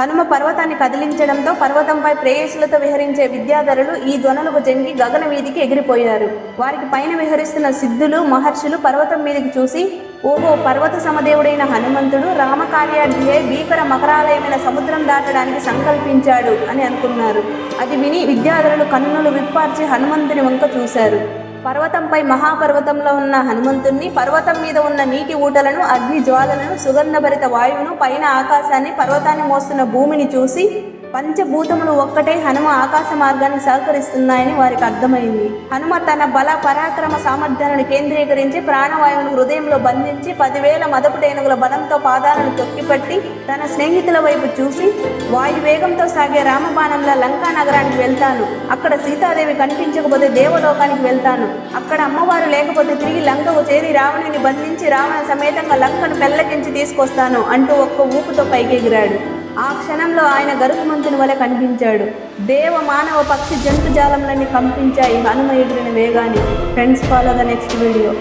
హనుమ పర్వతాన్ని కదిలించడంతో పర్వతంపై ప్రేయసులతో విహరించే విద్యాధరులు ఈ ధ్వనులకు జంగి గగన వీధికి ఎగిరిపోయారు. వారికి పైన విహరిస్తున్న సిద్ధులు మహర్షులు పర్వతం మీదకి చూసి ఓహో పర్వత సమదేవుడైన హనుమంతుడు రామకార్యార్థియే భీకర మకరాలయమైన సముద్రం దాటడానికి సంకల్పించాడు అని అనుకున్నారు. అది విని విద్యాధరులు కన్నులు విప్పార్చి హనుమంతుని వంక చూశారు. పర్వతంపై మహాపర్వతంలో ఉన్న హనుమంతుణ్ణి పర్వతం మీద ఉన్న నీటి ఊటలను అగ్ని జ్వాలలను సుగంధభరిత వాయువును పైన ఆకాశాన్ని పర్వతాన్ని మోస్తున్న భూమిని చూసి పంచభూతములు ఒక్కటే హనుమ ఆకాశ మార్గాన్ని సహకరిస్తున్నాయని వారికి అర్థమైంది. హనుమ తన బల పరాక్రమ సామర్థ్యాలను కేంద్రీకరించి ప్రాణవాయువును హృదయంలో బంధించి పదివేల మదపుటేనుగుల బలంతో పాదాలను తొక్కిపట్టి తన స్నేహితుల వైపు చూసి వాయువేగంతో సాగే రామబాణంలో లంకా నగరానికి వెళ్తాను. అక్కడ సీతాదేవి కనిపించకపోతే దేవలోకానికి వెళ్తాను. అక్కడ అమ్మవారు లేకపోతే తిరిగి లంకకు చేరి రావణుని బంధించి రావణ సమేతంగా లంకను పెల్లకించి తీసుకొస్తాను అంటూ ఒక్క ఊపుతో పైకెగిరాడు. ఆ క్షణంలో ఆయన గరుకుమంతుని వలె కనిపించాడు. దేవ మానవ పక్షి జంతుజాలంలన్నీ కంపించాయి. హనుమ ఎగిరిన వేగాన్ని friends follow the next video